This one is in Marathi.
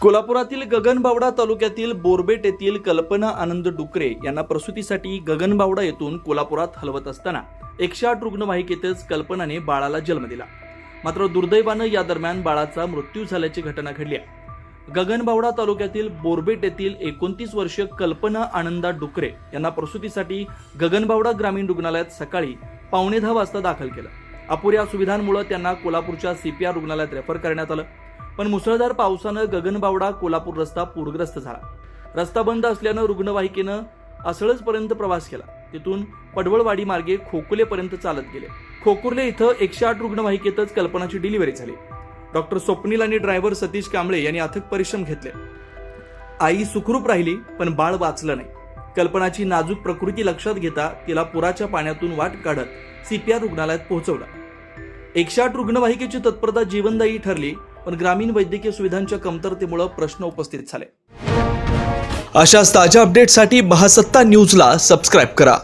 कोल्हापुरातील गगनबावडा तालुक्यातील बोरबेट येथील कल्पना आनंद डुकरे यांना प्रसूतीसाठी गगनबावडा येथून कोल्हापुरात हलवत असताना एकशे आठ रुग्णवाहिकेतच कल्पनाने बाळाला जन्म दिला. मात्र दुर्दैवानं या दरम्यान बाळाचा मृत्यू झाल्याची घटना घडली आहे. गगनबावडा तालुक्यातील बोरबेट येथील एकोणतीस वर्ष कल्पना आनंदा डुकरे यांना प्रसूतीसाठी गगनबावडा ग्रामीण रुग्णालयात सकाळी पावणे दहा वाजता दाखल केलं. अपुऱ्या सुविधांमुळे त्यांना कोल्हापूरच्या सीपीआर रुग्णालयात रेफर करण्यात आलं. पण मुसळधार पावसानं गगनबावडा कोल्हापूर रस्ता पूरग्रस्त झाला. रस्ता बंद असल्यानं रुग्णवाहिकेनं असळजपर्यंत प्रवास केला. तिथून पडवळवाडी मार्गे खोकुलेपर्यंत चालत गेले. खोकुर्ले इथं एकशे आठ रुग्णवाहिकेतच कल्पनाची डिलिव्हरी झाली. डॉक्टर स्वप्नील आणि ड्रायव्हर सतीश कांबळे यांनी अथक परिश्रम घेतले. आई सुखरूप राहिली पण बाळ वाचलं नाही. कल्पनाची नाजूक प्रकृती लक्षात घेता तिला पुराच्या पाण्यातून वाट काढत सीपीआर रुग्णालयात पोहोचवलं. एकशे आठ रुग्णवाहिकेची तत्परता जीवनदायी ठरली पण ग्रामीण वैद्यकीय सुविधांच्या कमतरतेमुळे प्रश्न उपस्थित झाले. अशाच ताज्या अपडेटसाठी महासत्ता न्यूजला सबस्क्राईब करा.